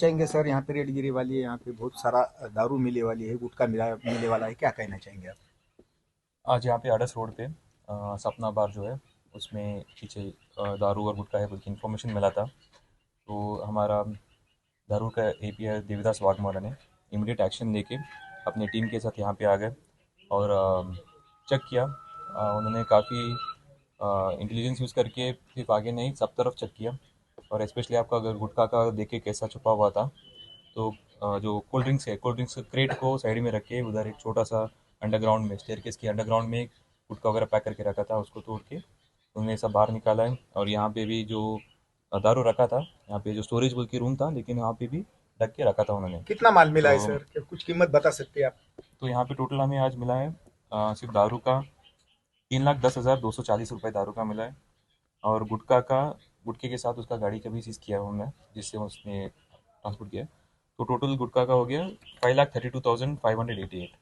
चाहेंगे सर? यहाँ पे रेडगिरी वाली है यहाँ पे बहुत सारा दारू मिले वाली है गुटखा मिला मिले वाला है क्या कहना चाहेंगे आप? आज यहाँ पे अडस रोड पे अ, सपना बार जो है उसमें पीछे दारू और गुटखा है बोल के इन्फॉर्मेशन मिला था। तो हमारा दारू का ए पी आई देवीदास वाघमारा ने इमीडिएट एक्शन लेके अपने टीम के साथ यहाँ पे आ गए और चेक किया। उन्होंने काफ़ी इंटेलिजेंस यूज़ करके सिर्फ़ आगे नहीं सब तरफ़ चेक किया। और स्पेशली आपका अगर गुटखा का देखे कैसा छुपा हुआ था तो जो कोल्ड ड्रिंक्स है कोल्ड ड्रिंक्स क्रेट को साइड में रख के उधर एक छोटा सा अंडरग्राउंड में स्टेयर केस के अंडरग्राउंड में एक गुटखा वगैरह पैक करके रखा था उसको तोड़ के उन्होंने सब बाहर निकाला है और यहाँ पे भी जो दारू रखा था यहाँ पे जो स्टोरेज बोल के रूम था लेकिन यहाँ पे भी ढक के रखा था उन्होंने। कितना माल मिला है तो- सर? कुछ कीमत बता सकते हैं आप? तो यहाँ पे टोटल हमें आज मिला है सिर्फ़ दारू का तीन लाख दस हज़ार दो सौ चालीस रुपये दारू का मिला है और गुटखा का गुटखे के साथ उसका गाड़ी का भी सीज किया हमने जिससे उसने ट्रांसपोर्ट किया। तो टोटल गुटखा का हो गया five lakh thirty two thousand five hundred eighty eight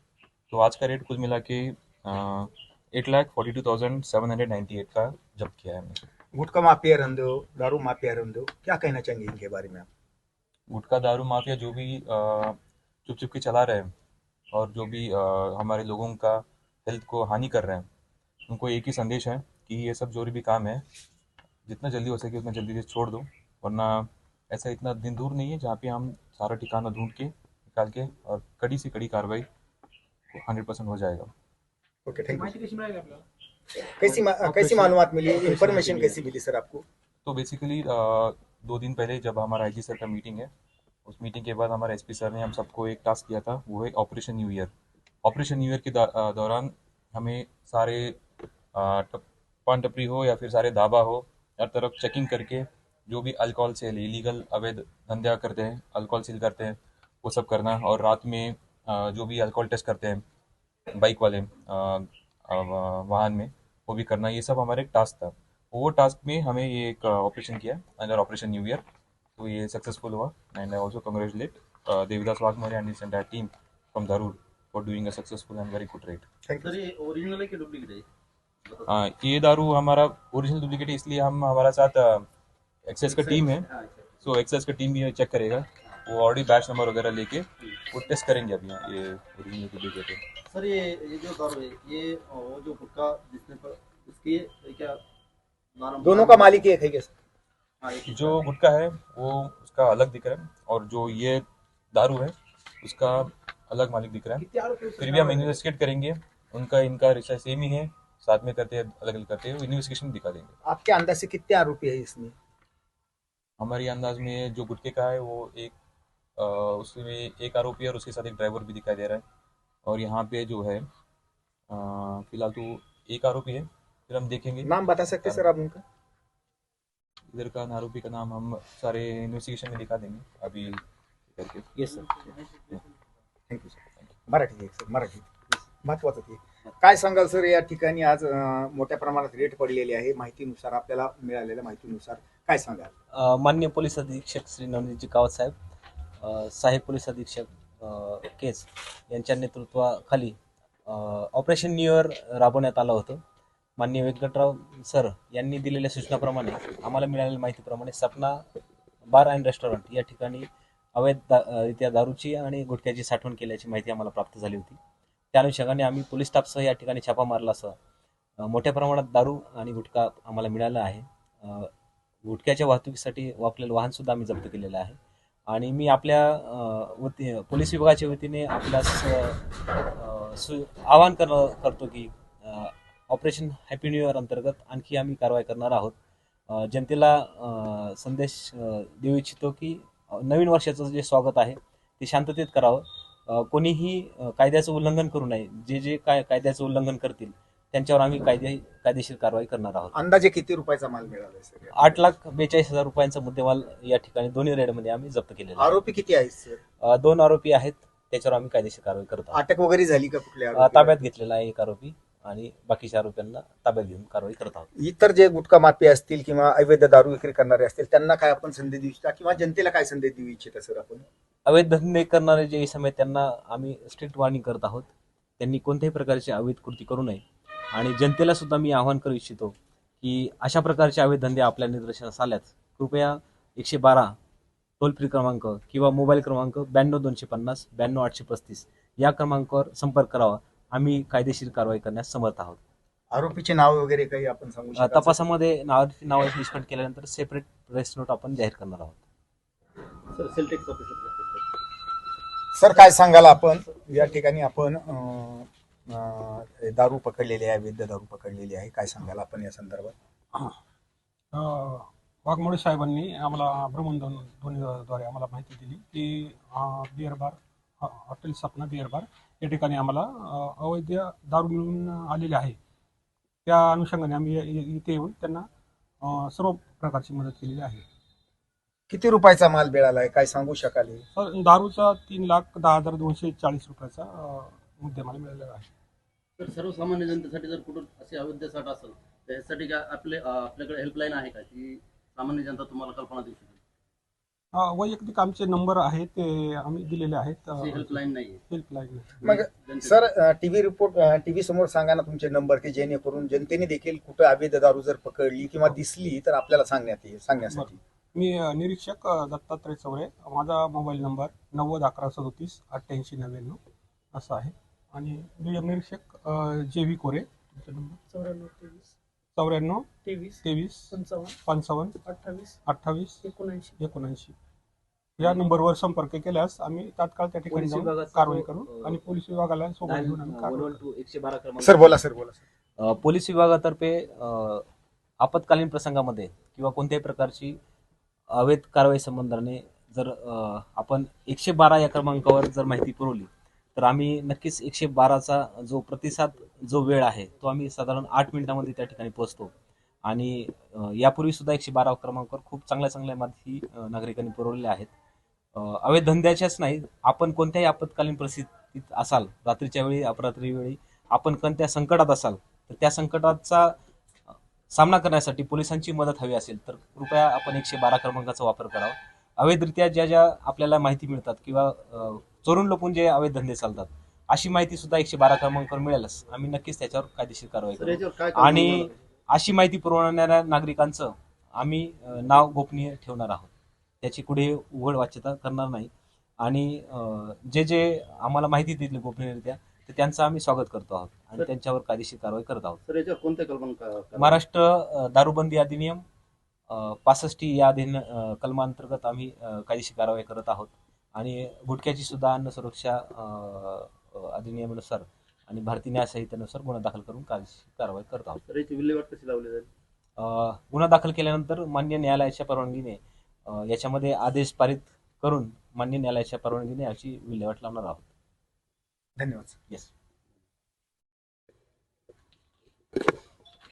तो आज का रेट कुल मिला के eight lakh forty two thousand seven hundred ninety eight का जब्त किया है हमने। गुटखा माफिया रहने दो दारू माफिया रहने दो क्या कहना चाहेंगे इनके बारे में आप? गुटखा दारू माफिया जो भी चुप चुप के चला रहे हैं और जो भी अ, हमारे लोगों का हेल्थ को हानि कर रहे हैं उनको एक ही संदेश है कि ये सब जो भी काम है जितना जल्दी हो सके उतना जल्दी से छोड़ दो वरना ऐसा इतना दिन दूर नहीं है जहाँ पे हम सारा ठिकाना ढूंढ के निकाल के और कड़ी से कड़ी कार्रवाई हंड्रेड परसेंट हो जाएगा। ओके थैंक यू कैसी मा- कैसी मालूमात मिली? इन्फॉर्मेशन कैसी मिली सर आपको? तो बेसिकली दो दिन पहले जब हमारा आई सर का मीटिंग है उस मीटिंग के बाद हमारा एसपी सर ने हम सबको एक टास्क किया था वो है Operation New Year Operation New Year के दौरान हमें सारे पान टपरी हो या फिर सारे धाबा हो हर तरफ़ चेकिंग करके जो भी अल्कोहल सेल इलीगल अवैध धंधा करते हैं अल्कोहल सेल करते हैं, वो सब करना और रात में जो भी अल्कोहल टेस्ट करते हैं बाइक वाले वाहन में, वो भी करना ये सब हमारे एक टास्क था। वो टास्क में हमें ये एक ऑपरेशन किया अंडर ऑपरेशन न्यू ईयर तो ये सक्सेसफुल हुआ। And I also congratulate Devidas Waghmare and this entire team from Darur for doing a successful and very good raid thank you original है कि डुप्लीकेट है? हाँ ये दारू हमारा ओरिजिनल डुप्लीकेट है इसलिए हम हमारा साथ एक्सेस का टीम है. सो एक्सेस का टीम भी चेक करेगा। वो ऑलरेडी बैच नंबर वगैरह लेके वो टेस्ट करेंगे अभी ये ओरिजिनल डुप्लीकेट है। सर ये ये जो दारू है ये वो जो गुटखा जिसने पर इसकी ये क्या नाम दोनों का मालिक एक है क्या सर? हाँ, जो गुटखा है वो उसका अलग दिख रहा है और जो ये दारू है उसका अलग मालिक दिख रहा है। फिर भी हम इन्वेस्टिगेट करेंगे। उनका इनका रिसर्च सेम ही है। साथ में करते हैं अलग अलग करते हैं इन्वेस्टिगेशन दिखा देंगे। आपके अंदाज से कितने आरोपी है इसमें? हमारी अंदाज में जो गुटके का है वो एक उसमें एक आरोपी और उसके साथ एक ड्राइवर भी दिखाई दे रहा है। और यहाँ पे जो है फ़िलहाल तो एक आरोपी है फिर हम देखेंगे। नाम बता सकते सर आप उनका? इधर का आरोपी का नाम हम सारे इन्वेस्टिगेशन में दिखा देंगे अभी करके। Yes sir thank you sir Marathi एक सर मराठी। महत्वाचं ते काय सांगाल सर या ठिकाणी? आज मोठ्या प्रमाणात रेट पडलेली आहे. माहितीनुसार आपल्याला मिळालेल्या माहितीनुसार काय सांगाल? मान्य पोलीस अधीक्षक श्री नवनीतजी कावत साहेब सहाय्यक पोलीस अधीक्षक केस यांच्या नेतृत्वाखाली ऑपरेशन न्यू इयर राबवण्यात आलं होतं. माननीय व्यंकटराव सर यांनी दिलेल्या सूचनाप्रमाणे आम्हाला मिळालेल्या माहितीप्रमाणे सपना बार अँड रेस्टॉरंट या ठिकाणी अवैध दा रित्या दारूची आणि गुटख्याची साठवण केल्याची माहिती आम्हाला प्राप्त झाली होती. त्या अनुषंगाने आम्ही पोलीस स्टाफसह या ठिकाणी छापा मारला असं मोठ्या प्रमाणात दारू आणि गुटखा आम्हाला मिळाला आहे. गुटख्याच्या वाहतुकीसाठी वापरलेलं वाहनसुद्धा आम्ही जप्त केलेलं आहे. आणि मी आपल्या वती पोलीस विभागाच्या वतीने आपल्यास सु आवाहन कर करतो की ऑपरेशन हॅपी न्यू इयर अंतर्गत आणखी आम्ही कारवाई करणार आहोत. जनतेला संदेश देऊ इच्छितो की नवीन वर्षाचं जे स्वागत आहे ते शांततेत करावं. कोणीही कायद्याचं उल्लंघन करू नये. जे जे काय कायद्याचं उल्लंघन करतील त्यांच्यावर आम्ही कायदे कायदेशीर कारवाई करणार आहोत. अंदाजे किती रुपयाचा माल मिळाला सर? आठ लाख बेचाळीस हजार रुपयांचा मुद्देमाल या ठिकाणी दोन्ही रेडमध्ये आम्ही जप्त केलेला आहे. आरोपी किती आहेत सर? दोन आरोपी आहेत त्याच्यावर आम्ही कायदेशीर कारवाई करत आहोत. अटक वगैरे झाली का कुठल्या? ताब्यात घेतलेला आहे एक आरोपी. आणि बाकीच्या आरोपींना ताब्यात घेऊन कारवाई करत आहोत. इतर जे गुटखा माफी असतील किंवा अवैध दारू विक्री करणारे असतील त्यांना काय आपण संधी देऊ इच्छिता? किंवा जनतेला काय संदेश देऊ इच्छिता सर आपण? अवैध धंदे करणारे जे इसम आहेत त्यांना आम्ही स्ट्रिक्ट वॉर्निंग करत आहोत. त्यांनी कोणत्याही प्रकारची अवैध कृती करू नये. आणि जनतेला सुद्धा मी आवाहन करू इच्छितो की अशा प्रकारचे अवैध धंदे आपल्या निदर्शनास आल्यास कृपया एकशे बारा टोल फ्री क्रमांक किंवा मोबाईल क्रमांक ब्याण्णव दोनशे पन्नास ब्याण्णव आठशे पस्तीस या क्रमांकावर संपर्क करावा. आम्ही कायदेशीर कारवाई करण्यास समर्थ आहोत. आरोपीचे नाव वगैरे काही आपण सांगू तपासामध्ये नाव नावाची निष्पन्न केल्यानंतर सेपरेट प्रेस नोट आपण जाहीर करणार आहोत. सर सेल्टेक्स ऑफिसर सर काय सांगाल आपण? या ठिकाणी आपण अं, अं, दारू पकडलेली आहे वैद्य दारू पकडलेली आहे. काय सांगाल आपण या संदर्भात? अ, वाघमोडे साहेबांनी आम्हाला भ्रमणध्वनी ध्वनीद्वारे आम्हाला माहिती दिली की अ, बिअर बार हॉ- हॉटेल सपना बिअर बार. या ठिकाणी आम्हाला अवैध दारू मिळून आलेले आहे. त्या अनुषंगाने आम्ही इथे येऊन त्यांना सर्व प्रकारची मदत केलेली आहे. किती रुपयाचा माल मिळाला आहे? काय सांगू शकाल? तर दारूचा तीन लाख दहा हजार दोनशे चाळीस रुपयाचा मुद्देमाल मिळालेला आहे. तर सर्वसामान्य जनतेसाठी जर कुठं असे अवैध साठ असेल तर यासाठी काय आपले आपल्याकडे हेल्पलाईन आहे का की सामान्य जनता तुम्हाला कल्पना देऊ शकेल? अ, वैयक्तिक आमचे नंबर आहेत ते आम्ही दिलेले आहेत. हेल्पलाईन नाही. हेल्पलाईन मग सर टीव्ही रिपोर्ट टीव्ही समोर सांगा ना तुमचे नंबर की जेणेकरून जनतेने देखील कुठं अवैध दारू जर पकडली किंवा दिसली तर आपल्याला सांगण्यात येईल सांगण्यासाठी. मी अ, निरीक्षक अ, दत्तात्रय चौरे. माझा मोबाईल नंबर नव्वद अकरा सदोतीस अठ्ठ्याऐंशी नव्याण्णव असा आहे. आणि दुय्यम निरीक्षक जे व्ही कोरे तुमचा नंबर चौऱ्याण्णव तेवीस. चौऱ्याण्णव तेवीस तेवीस पंचावन्न पंचावन्न अठ्ठावीस अठ्ठावीस एकोणऐंशी. एकोणऐंशी. या नंबरवर संपर्क केल्यास आम्ही तात्काळ त्या ठिकाणी पोलीस जाऊन विभागाचा कारवाई जो, करू अ, आणि पोलीस विभागाला सोबत घेऊन आम्ही कारवाई वन करू. टू एकशे बारा क्रमांक. सर बोला सर बोला अ, पोलीस विभागातर्फे अ, आपत्कालीन प्रसंगामध्ये किंवा कोणत्याही प्रकारची अवैध कारवाई संबंधाने जर अ, आपण एकशे बारा या क्रमांकावर जर माहिती पुरवली तर आम्ही नक्कीच एकशे बाराचा जो प्रतिसाद जो वेळ आहे तो आम्ही साधारण आठ मिनिटामध्ये त्या ठिकाणी पोहोचतो. आणि यापूर्वी सुद्धा एकशे बारा क्रमांकावर खूप चांगल्या चांगल्या माहिती नागरिकांनी पुरवलेल्या आहेत. अवैध धंद्याच्याच नाही आपण कोणत्याही आपत्कालीन परिस्थितीत असाल रात्रीच्या वेळी अपरात्री वेळी आपण कोणत्या संकटात असाल तर त्या संकटाचा सामना करण्यासाठी पोलिसांची मदत हवी असेल तर कृपया आपण एकशे बारा क्रमांकाचा वापर करावा. अवैधरित्या ज्या ज्या आपल्याला माहिती मिळतात किंवा चोरून लपून जे अवैध धंदे चालतात अशी माहिती सुद्धा एकशे बारा क्रमांकावर मिळेलच आम्ही नक्कीच त्याच्यावर कायदेशीर कारवाई करू. आणि अशी माहिती पुरवणाऱ्या नागरिकांचं आम्ही नाव गोपनीय ठेवणार आहोत. त्याची पुढे उघड वाच्यता करणार नाही. आणि जे जे आम्हाला माहिती दिली गोपनीयरित्या तर त्यांचं आम्ही स्वागत करतो आहोत आणि त्यांच्यावर कायदेशीर कारवाई करत आहोत. कोणत्या महाराष्ट्र दारूबंदी अधिनियम पासष्टी या अधिन कलमांतर्गत आम्ही कायदेशीर कारवाई करत आहोत. आणि गुटख्याची सुद्धा अन्न सुरक्षा अधिनियमानुसार आणि भारतीय न्याय संहितेनुसार गुन्हा दाखल करून कारवाई करत आहोत. सर याची विल्हेवाट कशी लावली जाईल? गुन्हा दाखल केल्यानंतर मान्य न्यायालयाच्या परवानगीने याच्यामध्ये आदेश पारित करून मान्य न्यायालयाच्या परवानगीने याची विल्हेवाट लावणार आहोत. धन्यवाद येस